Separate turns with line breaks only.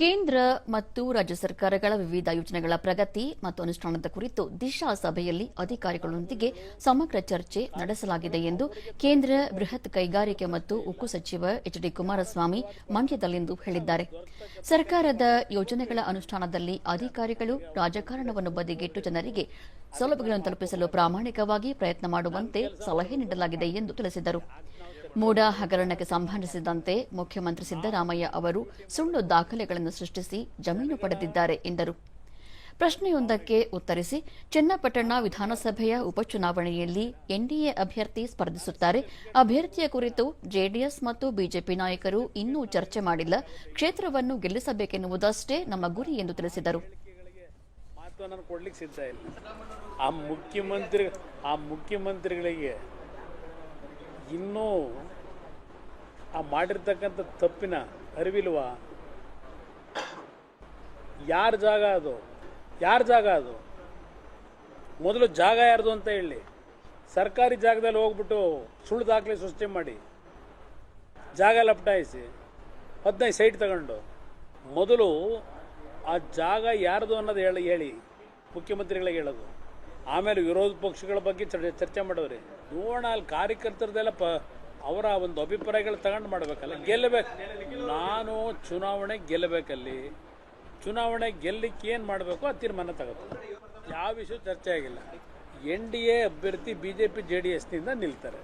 ಕೇಂದ್ರ ಮತ್ತು ರಾಜ್ಯ ಸರ್ಕಾರಗಳ ವಿವಿಧ ಯೋಜನೆಗಳ ಪ್ರಗತಿ ಮತ್ತು ಅನುಷ್ಠಾನದ ಕುರಿತು ದಿಶಾ ಸಭೆಯಲ್ಲಿ ಅಧಿಕಾರಿಗಳೊಂದಿಗೆ ಸಮಗ್ರ ಚರ್ಚೆ ನಡೆಸಲಾಗಿದೆ ಎಂದು ಕೇಂದ್ರ ಬೃಹತ್ ಕೈಗಾರಿಕೆ ಮತ್ತು ಉಕ್ಕು ಸಚಿವ ಎಚ್ ಡಿ ಕುಮಾರಸ್ವಾಮಿ ಮಂಡ್ಯದಲ್ಲಿಂದು ಹೇಳಿದ್ದಾರೆ. ಸರ್ಕಾರದ ಯೋಜನೆಗಳ ಅನುಷ್ಠಾನದಲ್ಲಿ ಅಧಿಕಾರಿಗಳು ರಾಜಕಾರಣವನ್ನು ಬದಿಗಿಟ್ಟು ಜನರಿಗೆ ಸೌಲಭ್ಯಗಳನ್ನು ತಲುಪಿಸಲು ಪ್ರಾಮಾಣಿಕವಾಗಿ ಪ್ರಯತ್ನ ಮಾಡುವಂತೆ ಸಲಹೆ ನೀಡಲಾಗಿದೆ ಎಂದು ತಿಳಿಸಿದರು. ಮೂಡ ಹಗರಣಕ್ಕೆ ಸಂಬಂಧಿಸಿದಂತೆ ಮುಖ್ಯಮಂತ್ರಿ ಸಿದ್ದರಾಮಯ್ಯ ಅವರು ಸುಳ್ಳು ದಾಖಲೆಗಳನ್ನು ಸೃಷ್ಟಿಸಿ ಜಮೀನು ಪಡೆದಿದ್ದಾರೆ ಎಂದರು. ಪ್ರಶ್ನೆಯೊಂದಕ್ಕೆ ಉತ್ತರಿಸಿ, ಚನ್ನಪಟ್ಟಣ ವಿಧಾನಸಭೆಯ ಉಪಚುನಾವಣೆಯಲ್ಲಿ ಎನ್ಡಿಎ ಅಭ್ಯರ್ಥಿ ಸ್ಪರ್ಧಿಸುತ್ತಾರೆ. ಅಭ್ಯರ್ಥಿಯ ಕುರಿತು ಜೆಡಿಎಸ್ ಮತ್ತು ಬಿಜೆಪಿ ನಾಯಕರು ಇನ್ನೂ ಚರ್ಚೆ ಮಾಡಿಲ್ಲ. ಕ್ಷೇತ್ರವನ್ನು ಗೆಲ್ಲಿಸಬೇಕೆನ್ನುವುದಷ್ಟೇ ನಮ್ಮ ಗುರಿ ಎಂದು ತಿಳಿಸಿದರು.
ಆ ಮುಖ್ಯಮಂತ್ರಿ, ಆ ಮುಖ್ಯಮಂತ್ರಿಗಳಿಗೆ ಇನ್ನೂ ಆ ಮಾಡಿರ್ತಕ್ಕಂಥ ತಪ್ಪಿನ ಅರಿವಿಲ್ವಾ? ಯಾರ ಜಾಗ ಅದು? ಯಾರ ಜಾಗ ಅದು? ಮೊದಲು ಜಾಗ ಯಾರ್ದು ಅಂತ ಹೇಳಿ. ಸರ್ಕಾರಿ ಜಾಗದಲ್ಲಿ ಹೋಗ್ಬಿಟ್ಟು ಸುಳ್ಳು ದಾಖಲೆ ಸೃಷ್ಟಿ ಮಾಡಿ. ಜಾಗ ಲಪಟಾಯಿಸಿ. ಹದಿನೈದು ಸೈಟ್ ತಗೊಂಡು. ಮೊದಲು ಆ ಜಾಗ ಯಾರ್ದು ಅನ್ನೋದು ಹೇಳಿ ಹೇಳಿ. ಮುಖ್ಯಮಂತ್ರಿಗಳಿಗೆ ಹೇಳೋದು. ಆಮೇಲೆ ವಿರೋಧ ಪಕ್ಷಗಳ ಬಗ್ಗೆ ಚರ್ಚೆ ಚರ್ಚೆ ಮಾಡೋರಿ ನೋಡೋಣ ಅಲ್ಲಿ ಕಾರ್ಯಕರ್ತರದೆಲ್ಲ ಪ ಅವರ ಒಂದು ಅಭಿಪ್ರಾಯಗಳು ತಗೊಂಡು ಮಾಡಬೇಕಲ್ಲ ಗೆಲ್ಲಬೇಕು ನಾನು ಚುನಾವಣೆ ಗೆಲ್ಲಬೇಕಲ್ಲಿ ಚುನಾವಣೆ ಗೆಲ್ಲಕ್ಕೆ ಏನು ಮಾಡಬೇಕು ಆ ತೀರ್ಮಾನ ತಗೋತಾರೆ ಯಾವ ವಿಷಯ ಚರ್ಚೆ ಆಗಿಲ್ಲ. ಎನ್ ಡಿ ಎ ಅಭ್ಯರ್ಥಿ B J P J D ಎಸ್ನಿಂದ ನಿಲ್ತಾರೆ.